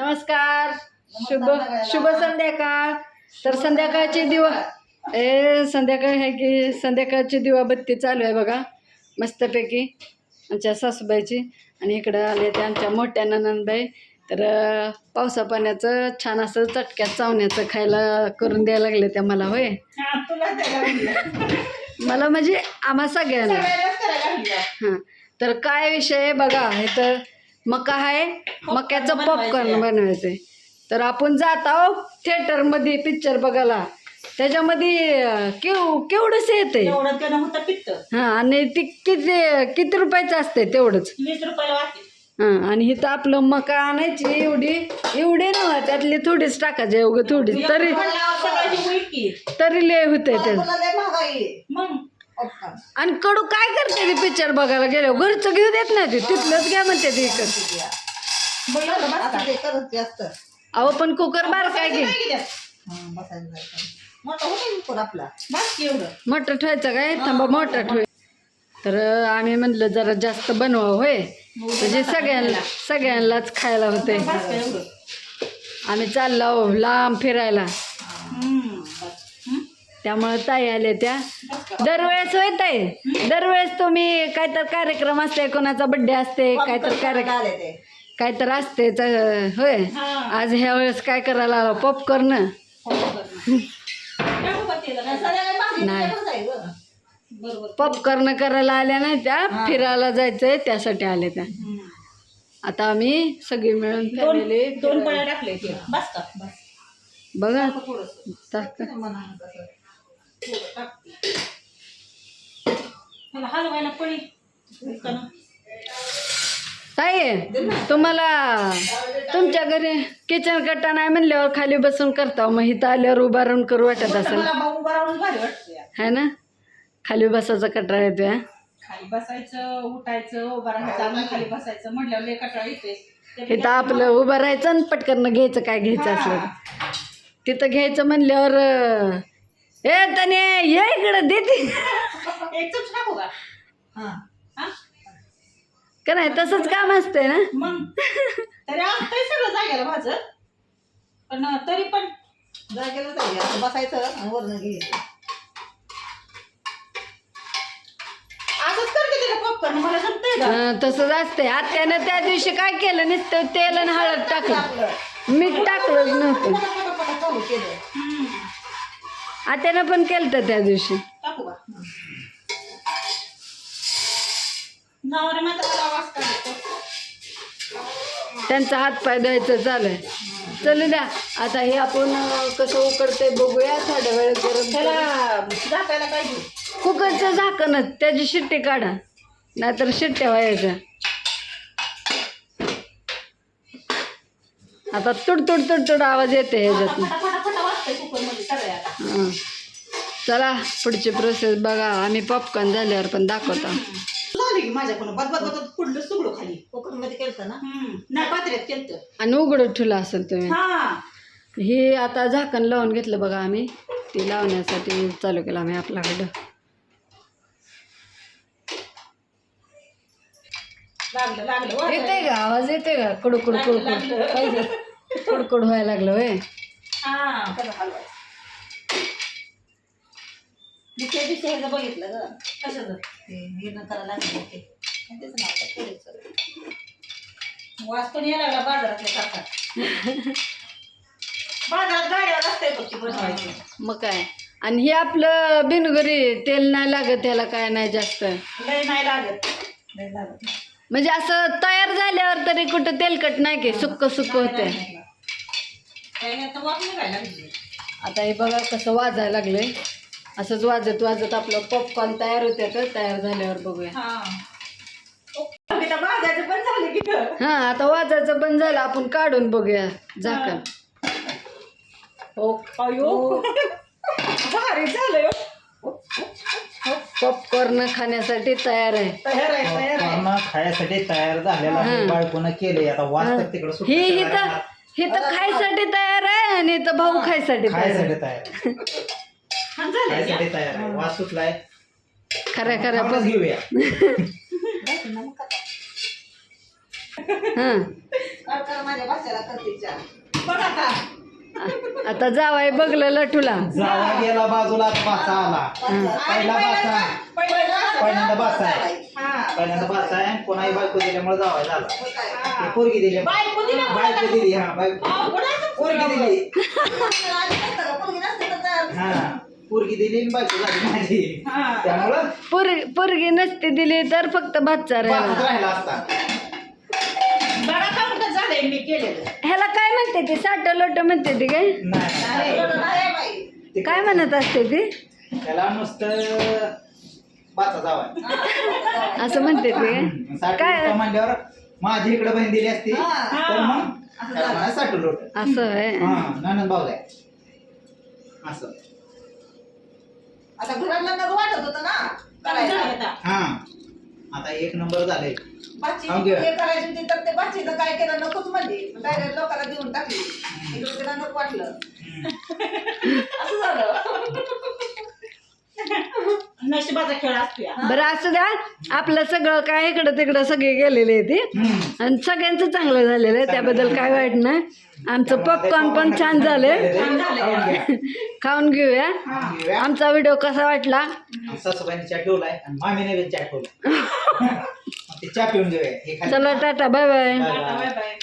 नमस्कार. शुभ शुभ संध्याकाळ. तर संध्याकाळची दिवा ए संध्याकाळ आहे की संध्याकाळची दिवाबत्ती चालू आहे बघा. मस्तपैकी. आमच्या सासूबाईची. आणि इकडं आले ते आमच्या मोठ्या ननंदबाई. तर पावसा पाण्याचं छान असं चटक्यात चावण्याचं खायला करून द्यायला लागले त्या मला होय. मला म्हणजे आम्हा सगळ्यांना. हां. तर काय विषय आहे बघा हे तर मका आहे. मक्याचं पॉपकॉर्न बनवायचं तर आपण जात आहो थिएटरमध्ये पिक्चर बघायला. त्याच्यामध्ये केव केवढंच येते पित्त हां आणि ती किती किती रुपयाचं असते तेवढंच? हां आणि इथं आपलं मका आणायची एवढी एवढी नव्ह त्यातली थोडीच टाकायची एवढं थोडी तरी तरी लय होते ते मग? आणि कडू काय करते ती पिक्चर बघायला गेल्यावर? घरचं घेऊ देत नाही ती. तिथलंच घ्या म्हणते ती इकडं. अहो पण कुकर बार काय घे? मोठं ठेवायचं काय? थांबा मोठं ठेव. तर आम्ही म्हणलं जरा जास्त बनवा होय? म्हणजे सगळ्यांना सगळ्यांनाच खायला होते आम्ही चाललो लांब फिरायला. हम्म? त्यामुळे ताई आले त्या? दरवेळेस होय ताई? दरवेळेस तुम्ही काय तर कार्यक्रम असते कोणाचा बड्डे असते काय तर कार्यक्रम काय तर असते च- होय? हा. आज ह्या वेळेस काय करायला आलो? पॉपकॉर्न? नाही. बरोबर पॉपकॉर्न करायला आल्या नाही त्या फिरायला जायचंय त्यासाठी आले त्या. आता आम्ही सगळी मिळून दोन फॅमिली दोन पळ्या टाकले बघा. टाकते. मला हलवायला पळी का ना? ताई तुम्हाला तुमच्या घरी किचन कट्टा नाही म्हणल्यावर खाली बसून करता मग इथं आल्यावर उभा राहून करू वाटत असेल है ना खाली बसायचा कटरा येतोय हा? खाली बसायचं उठायचं उभा राहायचं आणि खाली बसायचं म्हटल्यावर लय कटाळ येते इथं आपलं उभं राहायचं आणि पटकन घ्यायचं काय घ्यायचं असलं. तिथं घ्यायचं म्हणल्यावर अं, ए तने ये इकडं देते एक चमचा टाकू का? हा. का नाही तसंच काम असतंय ना? मग तरी असतंय सगळं जागेला माझं. पण तरी पण जागेला जाईल असं बसायचं आणि वरण घ्यायचं असंच करते तिला पॉपकॉर्न मला जमतंय का? हं, तसंच असतंय. आत्यानं त्या दिवशी काय केलं नुसतं तेल आणि हळद टाकलं. मीठ टाकलंच नव्हतं. पटापटा चालू केलं. आत्यानं पण केलं त्या दिवशी. टाकू का? नवरे मात्र मला आवाज काढतो. त्यांचा हात पाय द्यायचं चालू आहे चलू द्या. आता हे आपण कसं उकडतंय बघूया. थोड्या वेळ गरम त्याला. झाकायला घेऊ? कुकरचं झाकणच त्याची शिट्टी काढा. नाहीतर शिट्ट्या व्हायच्या. आता तुड तुड तुड तुड आवाज येते ह्याच्यातनं चला पुढची प्रोसेस बघा. आम्ही पॉपकॉर्न झाल्यावर पण दाखवतो. आणि उघडं ठेवलं असेल तुम्ही. हा. हे आता झाकण लावून घेतलं बघा आम्ही. ते लावण्यासाठी चालू केलं आम्ही आपल्याकडं. वर. येते का? आवाज येते का? कडूड लागलं, लागलं. कडकड व्हायला लागलं होय. कसं त्या दिवशी ह्याचं बघितलं ग. कशाचं? ते हे न करायला लागले ते तेच नाव काय? करायचं. वास पण यायला लागला बाजारातल्या सारखा. बाजारात गाड्यावर असतंय फक्त बनवायची मग काय? आणि हे आपलं बिनगरी तेल नाही लागत त्याला काय नाही जास्त. लय नाही लागत. लय लागत. नाही. म्हणजे असं तयार झाल्यावर तरी कुठं तेलकट नाही की सुक्क सुक्क होते आता हे बघा कसं वाजायला लागलंय. असंच वाजत वाजत आपलं पॉपकॉर्न तयार होते तर तयार झाल्यावर बघूया. हा. आता. हा वाजायचं बंद झालं. आपण काढून बघूया. झाकण हो. अयो. भारी झालंय. पॉपकॉर्न खाण्यासाठी तयार आहे. तयार आहे तयार झालेला केले आता वाच तर तिकडे सुटलं ही ही तर. ही तर खायसाठी तयार आहे आणि इथं भाऊ खायसाठी खायसाठी तयार छान खायसाठी तयार आहे. वास सुटलाय. खऱ्या खऱ्या आपणच घेऊया. हां. माझ्या करते चहा. बघ आता आता जावाय बघलं लटूला. जावा गेला बाजूला बाचा आला. पहिला बाचा. पहिल्यांदा बाचा. आहे. हा पहिल्यांदा बाचा आहे. कोणाही बायको दिल्यामुळे जावा झाला? ते पोरगी दिली. बायको दिली बायको दिली हा बायको. पोरगी दिली आधी नसतं का? पोरगी नसते तर तयार हा पोरगी दिली झाली माझी. हा. त्यामुळं पोरगी पोरगी नसती दिली तर फक्त भातचा बाचाच राहिला राहिला असता. बघा का कुठं झालंय मी केलेलं. ह्याला काय म्हणते ती? साठ लोट म्हणते ती काय? नाही. नाही. एवढं नाही बाई. ते काय म्हणत असते ती? त्याला नुसतं बाचा जावा असं म्हणते ती काय? साठ काय? लोटं म्हणल्यावर माझी इकडे बहीण दिली असती हा. तर मग त्याला म्हणा साठ लोट. असं आहे हा ननंद भाऊ आहे. असं. आता वाटत होतं ना करायला. आता? हा. आता एक नंबर झाले. बाची घ्या. हे करायची होती तर ते काय केलं नकोच म्हणली. डायरेक्ट लोकांना देऊन टाकली. इकडे तिला नको वाटलं. असं झालं. नशिबाचा खेळ असतो या. बरं असू द्या. आपलं सगळं काय इकडं तिकडं सगळे गेलेले ते आणि सगळ्यांचं चांगलं झालेलं आहे. त्याबद्दल काय वाईट नाही. आमचं पॉपकॉर्न पण छान झाले खाऊन घेऊया. आमचा व्हिडिओ कसा वाटला? सासूबाईने चहा ठेवलाय आणि मामीने बी चहा ठेवलाय. ते चहा पिऊन घेऊया. हे खाली. चला टाटा बाय बाय बाय आता बाय. Bye bye